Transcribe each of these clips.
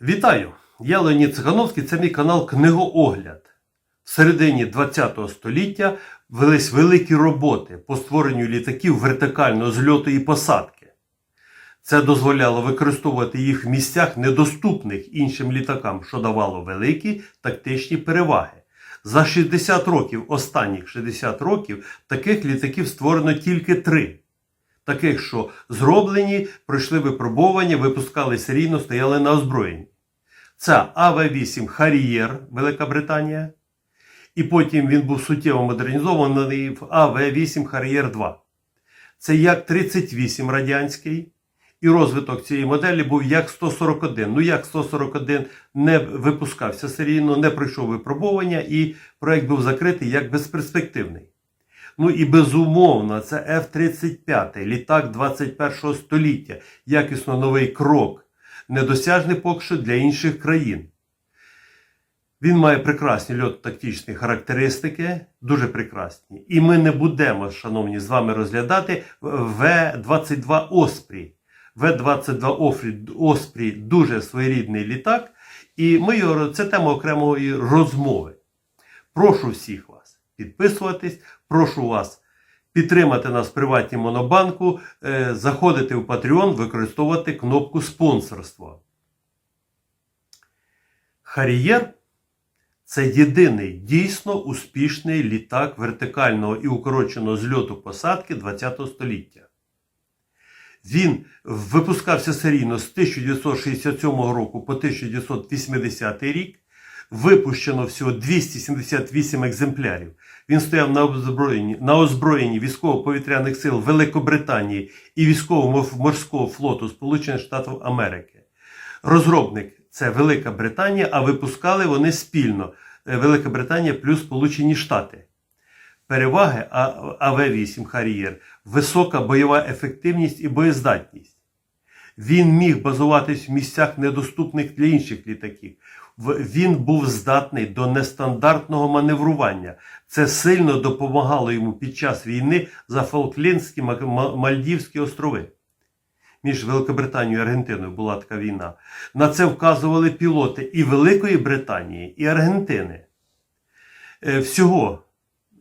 Вітаю! Я Леонід Цихановський, це мій канал Книгоогляд. В середині ХХ століття велись великі роботи по створенню літаків вертикального зльоту і посадки. Це дозволяло використовувати їх в місцях, недоступних іншим літакам, що давало великі тактичні переваги. За 60 років, останніх 60 років, таких літаків створено тільки три. Таких, що зроблені, пройшли випробування, випускали серійно, стояли на озброєнні. Це АВ-8 Харієр, Велика Британія. І потім він був суттєво модернізований в АВ-8 Харієр 2. Це Як-38 радянський. І розвиток цієї моделі був Як-141. Ну, Як-141 не випускався серійно, не пройшов випробування, і проект був закритий як безперспективний. Ну і безумовно, це F-35, літак 21 століття, якісно новий крок, недосяжний поки що для інших країн. Він має прекрасні льот-тактичні характеристики, дуже прекрасні. І ми не будемо, шановні, з вами розглядати В-22 Оспрі. В-22 Офрі- Оспрі дуже своєрідний літак, і ми його, це тема окремої розмови. Прошу всіх вас підписуватись, прошу вас підтримати нас в приватній монобанку, е, заходити в Patreon, використовувати кнопку спонсорства. Харієр це єдиний дійсно успішний літак вертикального і укороченого зльоту посадки ХХ століття. Він випускався серійно з 1967 року по 1980 рік. Випущено всього 278 екземплярів. Він стояв на озброєнні, на озброєнні військово-повітряних сил Великобританії і військово-морського флоту Сполучених Штатів Америки. Розробник це Велика Британія, а випускали вони спільно е, Велика Британія плюс Сполучені Штати. Переваги АВ-8 Харієр висока бойова ефективність і боєздатність. Він міг базуватись в місцях недоступних для інших літаків. Він був здатний до нестандартного маневрування. Це сильно допомагало йому під час війни за Фолклендські Ма- Ма- Мальдівські острови. Між Великобританією і Аргентиною була така війна. На це вказували пілоти і Великої Британії, і Аргентини. Е, Всього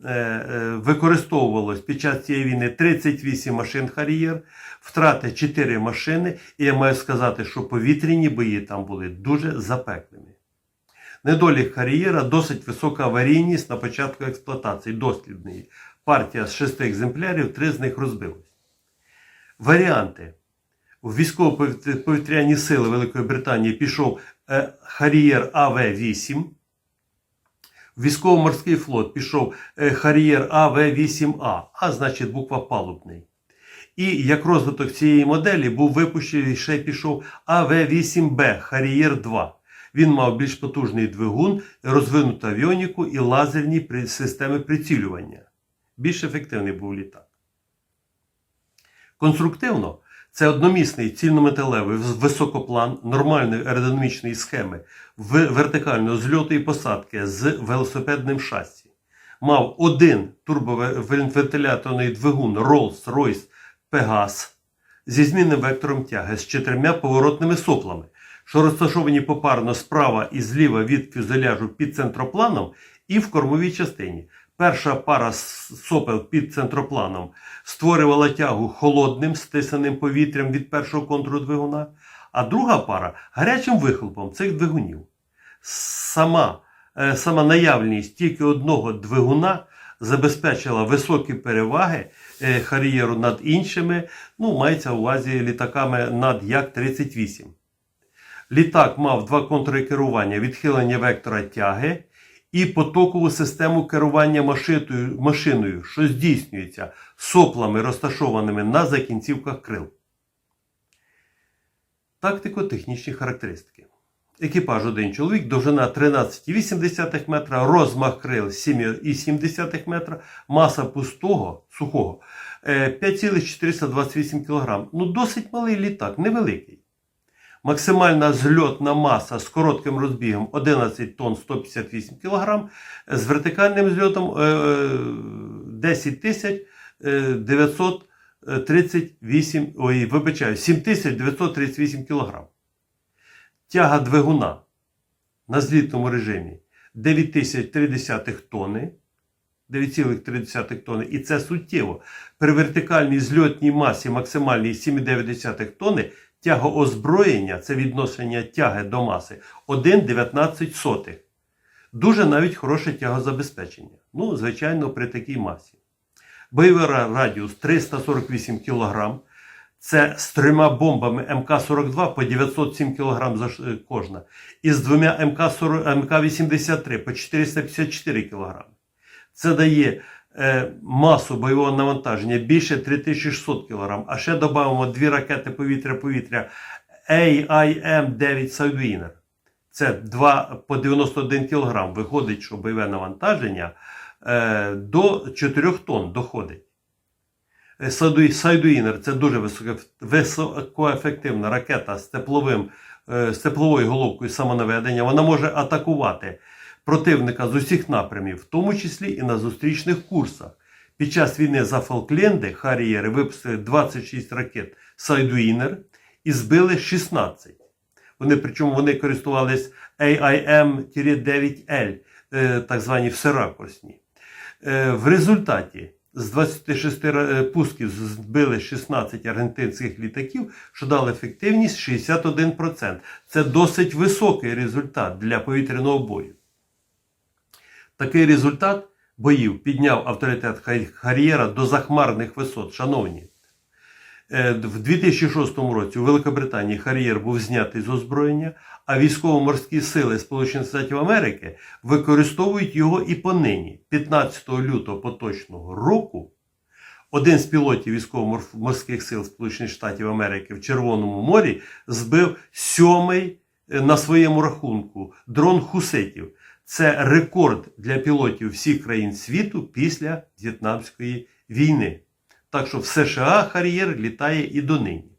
е, е, використовувалось під час цієї війни 38 машин Харієр, втрати 4 машини, і я маю сказати, що повітряні бої там були дуже запеклими. Недолік Харієра досить висока аварійність на початку експлуатації, дослідної. Партія з 6 екземплярів, 3 з них розбились. Варіанти. У військово-повітряні сили Великої Британії пішов е, Харієр АВ-8. В військово-морський флот пішов е, Харієр АВ-8А, а значить буква палубний. І як розвиток цієї моделі був випущений ще пішов АВ-8Б Харієр 2. Він мав більш потужний двигун, розвинуту авіоніку і лазерні системи прицілювання. Більш ефективний був літак. Конструктивно це одномісний цільнометалевий високоплан нормальної аеродинамічної схеми вертикального зльоту і посадки з велосипедним шасі. Мав один турбовентиляторний двигун Rolls-Royce Pegas зі змінним вектором тяги з чотирма поворотними соплами, що розташовані попарно справа і зліва від фюзеляжу під центропланом і в кормовій частині. Перша пара сопел під центропланом створювала тягу холодним стисаним повітрям від першого контуру двигуна, а друга пара гарячим вихлопом цих двигунів. Сама, е, сама наявність тільки одного двигуна забезпечила високі переваги е, Харієру над іншими, ну, мається в увазі літаками над Як-38. Літак мав два контури керування, відхилення вектора тяги і потокову систему керування машиною, що здійснюється соплами, розташованими на закінцівках крил. Тактико-технічні характеристики. Екіпаж один чоловік, довжина 13,8 метра, розмах крил 7,7 метра, маса пустого, сухого е, 5,428 кг. Ну, досить малий літак, невеликий. Максимальна зльотна маса з коротким розбігом 11 тонн 158 кг, з вертикальним зльотом е, е, 10 тисяч е, 938, ой, вибачаю, 7938 кг. тяга двигуна на злітному режимі 9003 тонни. 9,3 тонни. І це суттєво. При вертикальній зльотній масі максимальній 7,9 тонни тяга озброєння, це відношення тяги до маси, 1,19. Дуже навіть хороше тягозабезпечення. Ну, звичайно, при такій масі. Бойовий радіус 348 кг. Це з трьома бомбами МК-42 по 907 кг за е, кожна. І з двома МК-40 МК-83 по 454 кг. Це дає масу бойового навантаження більше 3600 кг. А ще додамо дві ракети повітря-повітря AIM-9 Sidewinder. Це 2 по 91 кг. Виходить, що бойове навантаження е, до 4 тонн доходить. Е, Сайду- Сайдуїнер це дуже високоефективна ракета з, тепловим, е, з тепловою головкою самонаведення. Вона може атакувати противника з усіх напрямів, в тому числі і на зустрічних курсах. Під час війни за Фолкленди Харієри випустили 26 ракет Сайдуїнер і збили 16. Вони, причому вони користувались AIM-9L, е, так звані всеракурсні. Е, В результаті з 26 е, пусків збили 16 аргентинських літаків, що дало ефективність 61%. Це досить високий результат для повітряного бою. Такий результат боїв підняв авторитет Хар'єра до захмарних висот. Шановні, Е, в 2006 році у Великобританії Хар'єр був знятий з озброєння, а військово-морські сили Сполучених Штатів Америки використовують його і понині. 15 лютого поточного року один з пілотів військово-морських сил Сполучених Штатів Америки в Червоному морі збив сьомий е, на своєму рахунку дрон Хуситів. Це рекорд для пілотів всіх країн світу після В'єтнамської війни. Так що в США Хар'єр літає і донині.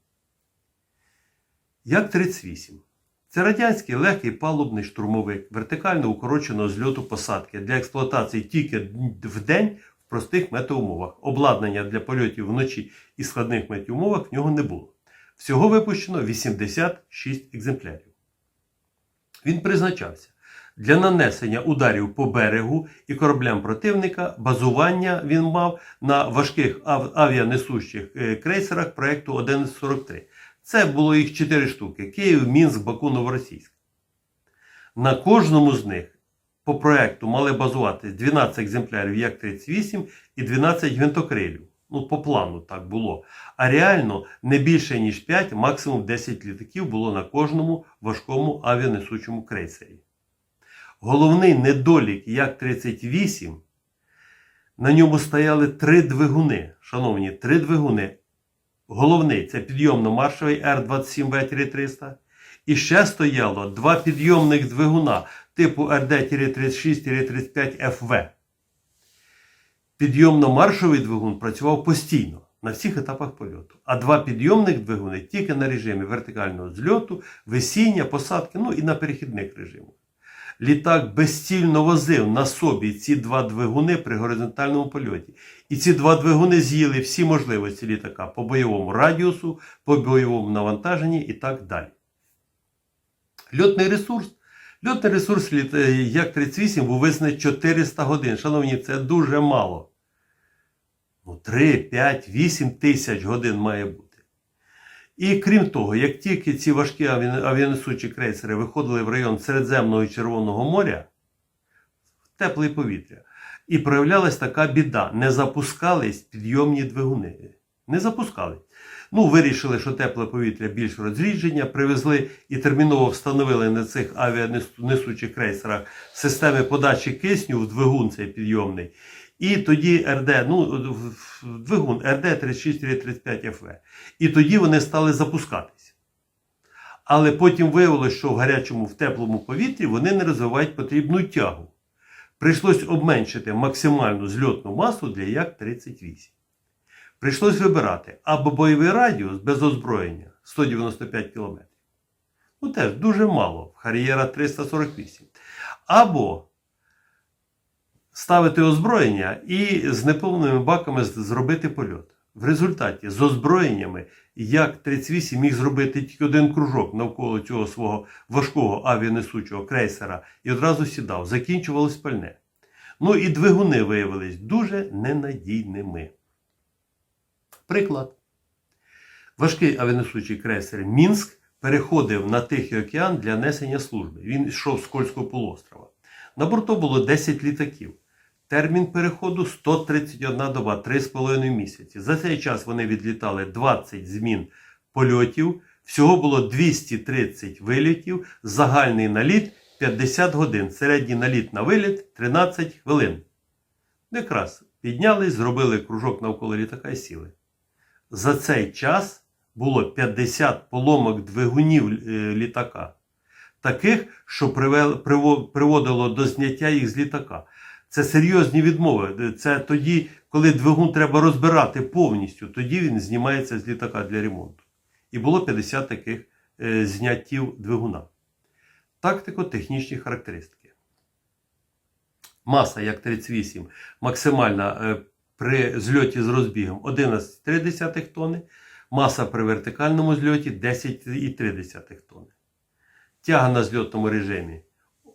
Як 38. Це радянський легкий палубний штурмовик вертикально укороченого зльоту посадки для експлуатації тільки в день в простих метеоумовах. Обладнання для польотів вночі і складних метеоумовах в нього не було. Всього випущено 86 екземплярів. Він призначався для нанесення ударів по берегу і кораблям противника. Базування він мав на важких авіанесущих е, крейсерах проєкту 1143. Це було їх 4 штуки: Київ, Мінськ, Баку, Новоросійськ. На кожному з них по проєкту мали базуватись 12 екземплярів Як-38 і 12 гвинтокрилів. Ну, по плану так було. А реально не більше, ніж 5, максимум 10 літаків було на кожному важкому авіанесучому крейсері. Головний недолік Як-38, на ньому стояли три двигуни. Шановні, три двигуни. Головний це підйомно-маршовий Р-27В-300. І ще стояло два підйомних двигуна типу РД-36-35ФВ. Підйомно-маршовий двигун працював постійно на всіх етапах польоту. А два підйомних двигуни тільки на режимі вертикального зльоту, весіння, посадки, ну і на перехідних режимах. Літак безцільно возив на собі ці два двигуни при горизонтальному польоті. І ці два двигуни з'їли всі можливості літака по бойовому радіусу, по бойовому навантаженні і так далі. Льотний ресурс. Льотний ресурс е, Як-38 був визнаний 400 годин. Шановні, це дуже мало. Ну, 3, 5, 8 тисяч годин має бути. І крім того, як тільки ці важкі авіанесучі крейсери виходили в район Середземного і Червоного моря, в тепле повітря, і проявлялась така біда: не запускались підйомні двигуни. Не запускались. Ну, вирішили, що тепле повітря більш розрідження, привезли і терміново встановили на цих авіанесучих крейсерах системи подачі кисню в двигун цей підйомний. І тоді РД, ну, двигун РД 3635 ФВ. І тоді вони стали запускатись. Але потім виявилося, що в гарячому, в теплому повітрі вони не розвивають потрібну тягу. Прийшлось обменшити максимальну зльотну масу для Як-38. Прийшлось вибирати або бойовий радіус без озброєння 195 км. Ну теж дуже мало, Хар'єра 348. Або ставити озброєння і з неповними баками зробити польот. В результаті з озброєннями Як-38 міг зробити тільки один кружок навколо цього свого важкого авіанесучого крейсера і одразу сідав, закінчувалось пальне. Ну і двигуни виявились дуже ненадійними. Приклад. Важкий авіанесучий крейсер Мінськ переходив на Тихий океан для несення служби. Він йшов з Кольського полуострова. На борту було 10 літаків. Термін переходу 131 доба, 3,5 місяці. За цей час вони відлітали 20 змін польотів. Всього було 230 вилітів, загальний наліт 50 годин. Середній наліт на виліт 13 хвилин. Якраз піднялись, зробили кружок навколо літака і сіли. За цей час було 50 поломок двигунів е, літака, таких, що приводило до зняття їх з літака. Це серйозні відмови. Це тоді, коли двигун треба розбирати повністю, тоді він знімається з літака для ремонту. І було 50 таких е, зняттів двигуна. Тактико-технічні характеристики. Маса як 38, максимальна е, при зльоті з розбігом 11,3 тонни, маса при вертикальному зльоті 10,3 тонни. Тяга на зльотному режимі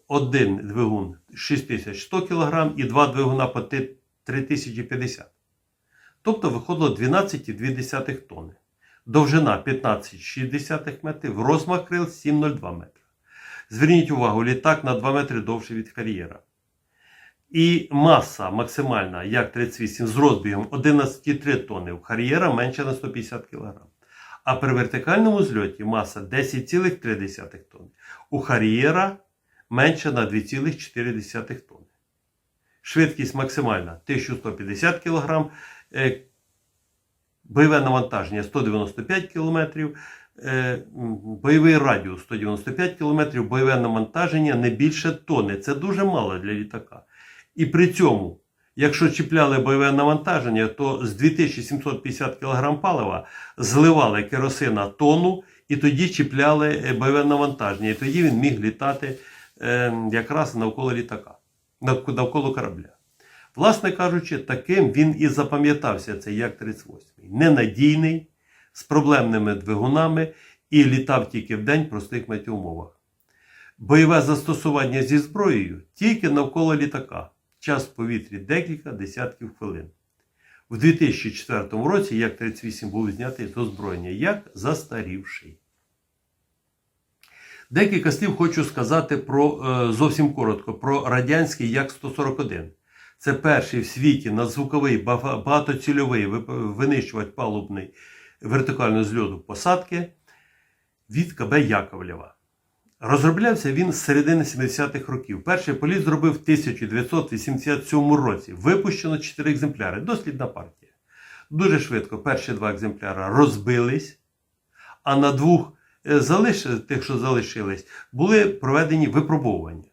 один двигун 6100 кг і два двигуна по 3050. Тобто виходило 12,2 тонни. Довжина 15,6 метрів, розмах крил 7,02 метра. Зверніть увагу, літак на 2 метри довше від кар'єра. І маса максимальна, як 38 з розбігом 11,3 тонни, кар'єра менше на 150 кг. А при вертикальному зльоті маса 10,3 тонни. У хар'єра менше на 2,4 тонни. Швидкість максимальна 1150 кг, е, бойове навантаження 195 км, е, бойовий радіус 195 км, бойове навантаження не більше тонни. Це дуже мало для літака. І при цьому, якщо чіпляли бойове навантаження, то з 2750 кг палива зливали керосина тонну і тоді чіпляли е, бойове навантаження. І тоді він міг літати е, якраз навколо літака, навколо корабля. Власне кажучи, таким він і запам'ятався цей Як-38. Ненадійний, з проблемними двигунами і літав тільки в день в простих метеоумовах. Бойове застосування зі зброєю тільки навколо літака. Час в повітрі декілька десятків хвилин. У 2004 році Як-38 був знятий з озброєння як застарівший. Декілька слів хочу сказати про е, зовсім коротко про радянський Як-141. Це перший в світі надзвуковий бага- багатоцільовий винищувач палубний вертикального зльоту посадки від КБ Яковлєва. Розроблявся він з середини 70-х років. Перший політ зробив в 1987 році. Випущено 4 екземпляри. Дослідна партія. Дуже швидко перші два екземпляри розбились, а на двох е, залиш... тих, що залишились, були проведені випробовування.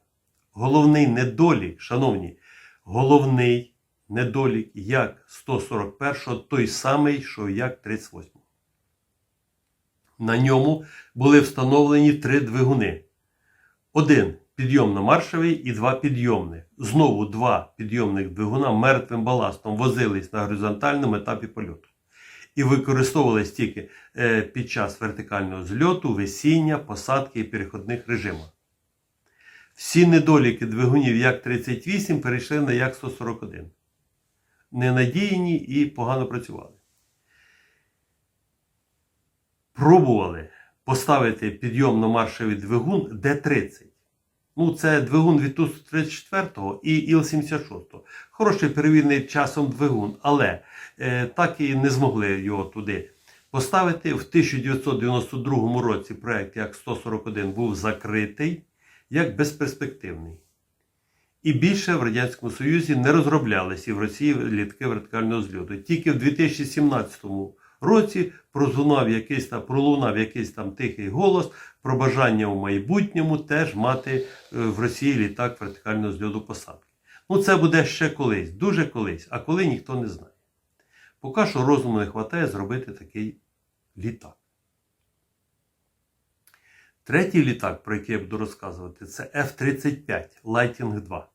Головний недолік, шановні, головний недолік як 141-го, той самий, що як 38. На ньому були встановлені три двигуни. Один підйомно-маршовий і два підйомних. Знову два підйомних двигуна мертвим баластом возились на горизонтальному етапі польоту. І використовувались тільки е, під час вертикального зльоту, весіння, посадки і переходних режимах. Всі недоліки двигунів Як-38 перейшли на Як-141. Ненадійні і погано працювали. Пробували поставити підйомно-маршовий двигун Д-30. Ну, це двигун від Ту-34 і Іл-76. Хороший перевірений часом двигун, але е, так і не змогли його туди поставити. В 1992 році проект як 141 був закритий як безперспективний. І більше в Радянському Союзі не розроблялися і в Росії літки вертикального зльоту. Тільки в 2017 році пролунав якийсь там, пролунав якийсь там тихий голос про бажання в майбутньому теж мати е, в Росії літак вертикального зльоту посадки. Ну, це буде ще колись, дуже колись, а коли ніхто не знає. Поки що розуму не вистачає зробити такий літак. Третій літак, про який я буду розказувати, це F-35 Lightning 2.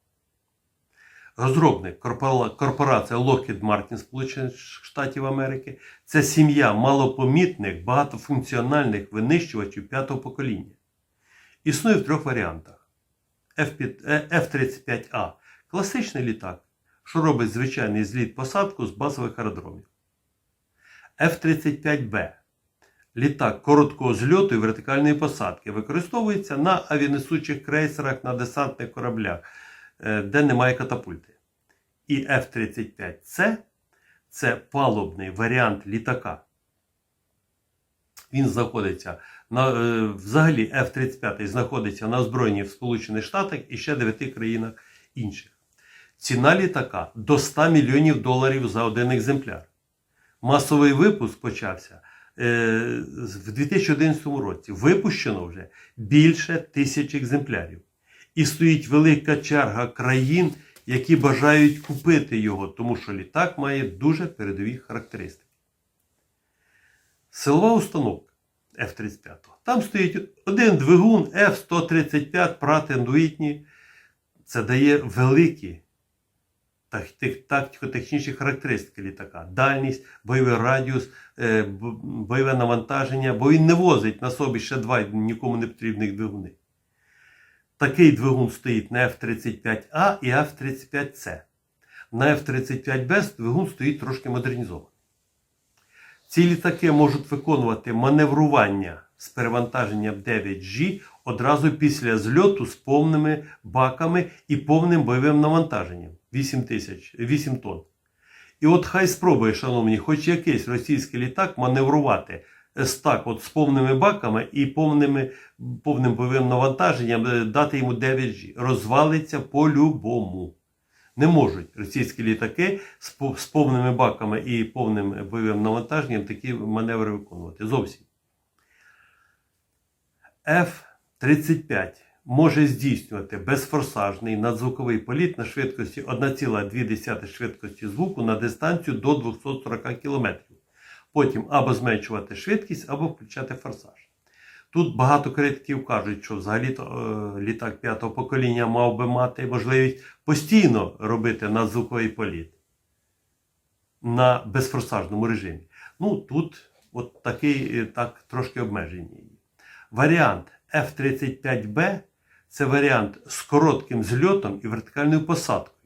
Розробник корпорація Lockheed Martin Сполучених Штатів Америки. Це сім'я малопомітних багатофункціональних винищувачів п'ятого покоління. Існує в трьох варіантах: F5 е, F-35A класичний літак, що робить звичайний зліт посадку з базових аеродромів. F-35B літак короткого зльоту і вертикальної посадки використовується на авіанесучих крейсерах на десантних кораблях, де немає катапульти. І F-35C це палубний варіант літака. Він знаходиться на е, взагалі F-35 знаходиться на озброєнні в Сполучених Штатах і ще 9 країнах інших. Ціна літака до 100 мільйонів доларів за один екземпляр. Масовий випуск почався е, в 2011 році. Випущено вже більше тисяч екземплярів. І стоїть велика черга країн, які бажають купити його, тому що літак має дуже передові характеристики. Силова установка F-35. Там стоїть один двигун F-135 Pratt Whitney. Це дає великі тактико-технічні характеристики літака. Дальність, бойовий радіус, е, бойове навантаження, бо він не возить на собі ще два нікому не потрібних двигуни. Такий двигун стоїть на F-35A і F-35C. На F-35B двигун стоїть трошки модернізований. Ці літаки можуть виконувати маневрування з перевантаженням 9G одразу після зльоту з повними баками і повним бойовим навантаженням 8 тисяч, 8 тонн. І от хай спробує, шановні, хоч якийсь російський літак маневрувати з так от з повними баками і повними, повним бойовим навантаженням, е, дати йому 9G. Розвалиться по-любому. Не можуть російські літаки з повними баками і повним бойовим навантаженням такі маневри виконувати. Зовсім. F-35 може здійснювати безфорсажний надзвуковий політ на швидкості 1,2 швидкості звуку на дистанцію до 240 км. Потім або зменшувати швидкість, або включати форсаж. Тут багато критиків кажуть, що взагалі літак п'ятого покоління мав би мати можливість постійно робити надзвуковий політ на безфорсажному режимі. Ну тут от такий е, так трошки обмеження є. Варіант F-35B це варіант з коротким зльотом і вертикальною посадкою.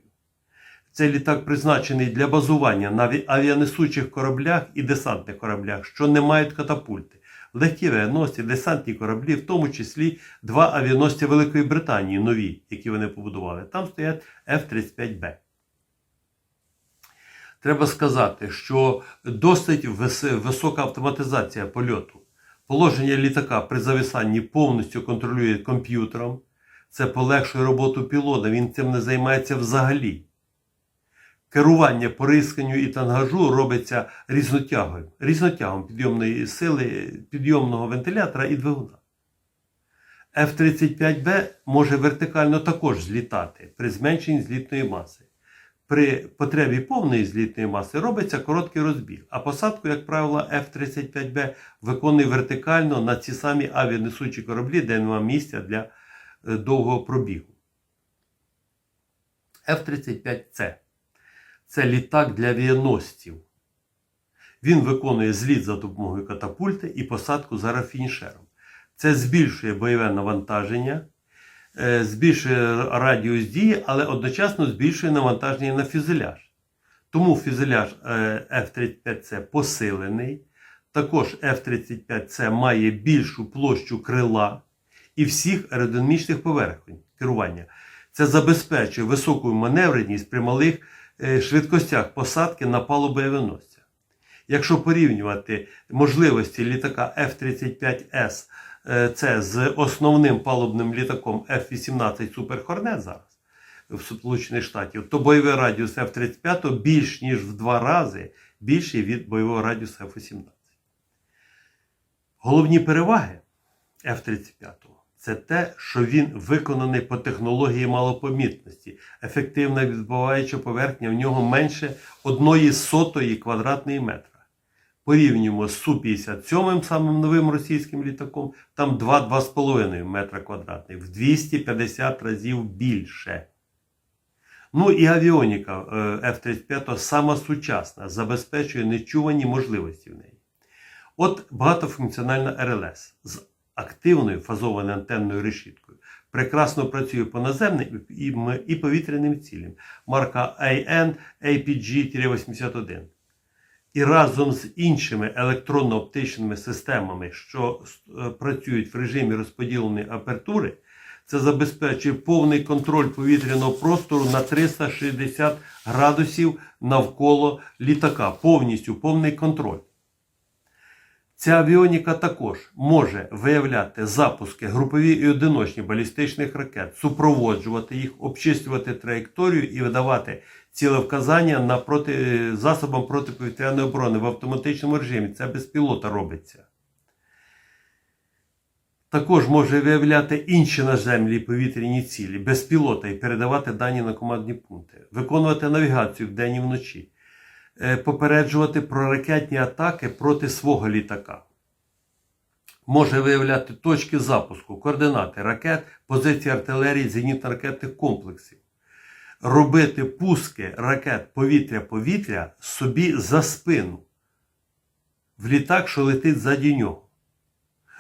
Цей літак призначений для базування на авіанесучих кораблях і десантних кораблях, що не мають катапульти. Легкі авіаносці, десантні кораблі, в тому числі два авіаносці Великої Британії, нові, які вони побудували. Там стоять F-35B. Треба сказати, що досить висока автоматизація польоту. Положення літака при зависанні повністю контролює комп'ютером. Це полегшує роботу пілота, він цим не займається взагалі. Керування порисканню і тангажу робиться різнотягом, різнотягом підйомної сили, підйомного вентилятора і двигуна. F-35B може вертикально також злітати при зменшенні злітної маси. При потребі повної злітної маси робиться короткий розбіг, а посадку, як правило, F-35B виконує вертикально на ці самі авіанесучі кораблі, де немає місця для е, довгого пробігу. F-35C це літак для авіаносців. Він виконує зліт за допомогою катапульти і посадку за рафінішером. Це збільшує бойове навантаження, е, збільшує радіус дії, але одночасно збільшує навантаження на фюзеляж. Тому фюзеляж е, F-35C посилений. Також F-35C має більшу площу крила і всіх аеродинамічних поверхонь керування. Це забезпечує високу маневреність при малих швидкостях посадки на палуби авіаносця. Якщо порівнювати можливості літака F-35S е, це з основним палубним літаком F-18 Super Hornet зараз в Сполучених Штатів, то бойовий радіус F-35 більш ніж в два рази більший від бойового радіусу F-18. Головні переваги F-35 це те, що він виконаний по технології малопомітності. Ефективна відбуваюча поверхня в нього менше одної сотої квадратної метра. Порівнюємо з Су-57, самим новим російським літаком, там 2-2,5 метра квадратних, в 250 разів більше. Ну і авіоніка е, F-35 сама сучасна, забезпечує нечувані можливості в неї. От багатофункціональна РЛС з активною фазованою антенною решіткою. Прекрасно працює по наземним і, повітряним цілям. Марка AN APG-81. І разом з іншими електронно-оптичними системами, що е, працюють в режимі розподіленої апертури, це забезпечує повний контроль повітряного простору на 360 градусів навколо літака. Повністю повний контроль. Ця авіоніка також може виявляти запуски групові і одиночні балістичних ракет, супроводжувати їх, обчислювати траєкторію і видавати цілевказання на проти... засобам протиповітряної оборони в автоматичному режимі. Це без пілота робиться. Також може виявляти інші наземні повітряні цілі без пілота і передавати дані на командні пункти, виконувати навігацію вдень і вночі, попереджувати про ракетні атаки проти свого літака. Може виявляти точки запуску, координати ракет, позиції артилерії, зенітно-ракетних комплексів, робити пуски ракет повітря-повітря собі за спину в літак, що летить ззаді нього.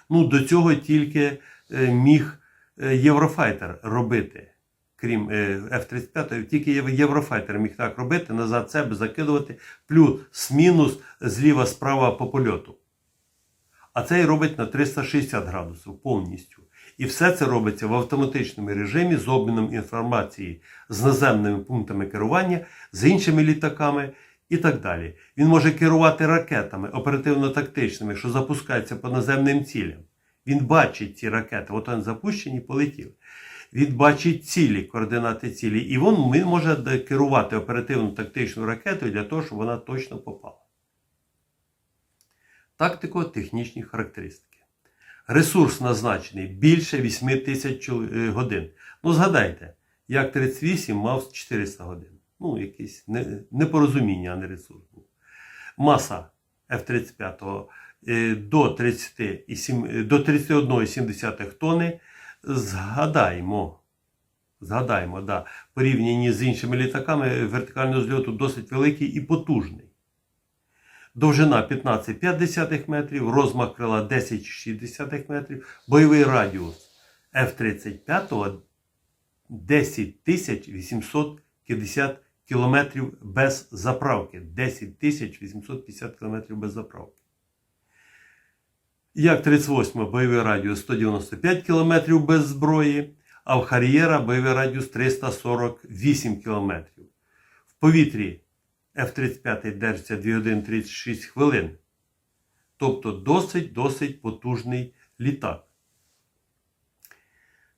Ну, до цього тільки е, міг е, Єврофайтер робити. Крім е, F-35, тільки Єврофайтер міг так робити, назад себе закидувати, плюс-мінус зліва справа по польоту. А цей робить на 360 градусів повністю. І все це робиться в автоматичному режимі з обміном інформації з наземними пунктами керування, з іншими літаками і так далі. Він може керувати ракетами оперативно-тактичними, що запускаються по наземним цілям. Він бачить ці ракети, от вони запущені, полетіли. Він бачить цілі, координати цілі, і він може керувати оперативно-тактичною ракетою для того, щоб вона точно попала. Тактико-технічні характеристики. Ресурс назначений більше 8 тисяч е, годин. Ну, згадайте, як 38 мав 400 годин. Ну, якесь не- непорозуміння, а не ресурс був. Маса F-35 е, до 30,7 е, до 31,7 тонни. Згадаємо, згадаємо, да, порівняні з іншими літаками вертикального зльоту досить великий і потужний. Довжина 15,5 метрів, розмах крила 10,6 метрів, бойовий радіус F-35 10 850 кілометрів без заправки. 10 850 кілометрів без заправки. Як 38 бойовий радіус 195 км без зброї, а в Хар'єра бойовий радіус 348 км. В повітрі F-35 держиться 2 години 36 хвилин. Тобто досить-досить потужний літак.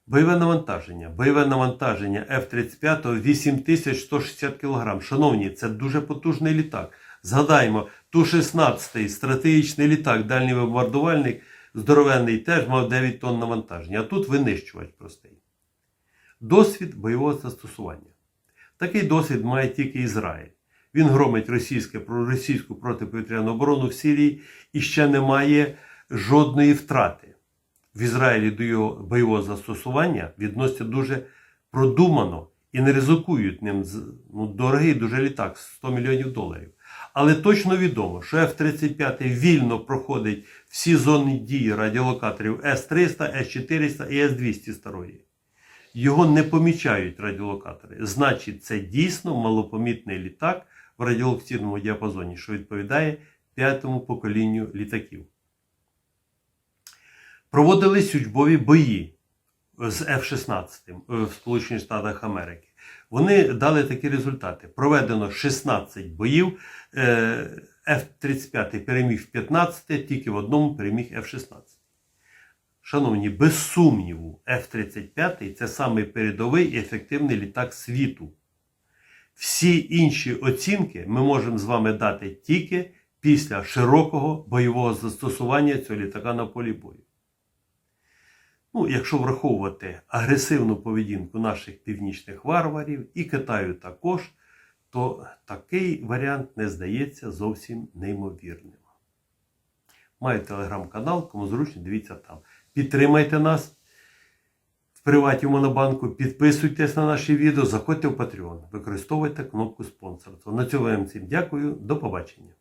Бойове навантаження. Бойове навантаження F-35 8160 кг. Шановні, це дуже потужний літак. Згадаємо, Ту-16 стратегічний літак, дальній бомбардувальник, здоровенний теж мав 9 тонн навантаження. А тут винищувач простий. Досвід бойового застосування. Такий досвід має тільки Ізраїль. Він громить російське, російську протиповітряну оборону в Сирії і ще не має жодної втрати. В Ізраїлі до його бойового застосування відносяться дуже продумано і не ризикують ним. Ну, дорогий дуже літак 100 мільйонів доларів. Але точно відомо, що F-35 вільно проходить всі зони дії радіолокаторів С-300, С-400 і С-200 старої. Його не помічають радіолокатори. Значить, це дійсно малопомітний літак в радіолокаційному діапазоні, що відповідає п'ятому поколінню літаків. Проводились учбові бої з F-16 в Сполучених Штатах Америки. Вони дали такі результати. Проведено 16 боїв. е, F-35 переміг 15, тільки в одному переміг F-16. Шановні, без сумніву, F-35 це самий передовий і ефективний літак світу. Всі інші оцінки ми можемо з вами дати тільки після широкого бойового застосування цього літака на полі бою. Ну, якщо враховувати агресивну поведінку наших північних варварів і Китаю також, то такий варіант не здається зовсім неймовірним. Маю телеграм-канал, кому зручно, дивіться там. Підтримайте нас. в Приваті Монобанку. Підписуйтесь на наші відео, заходьте в Patreon, використовуйте кнопку спонсорства. На цьому я вам всім дякую. До побачення.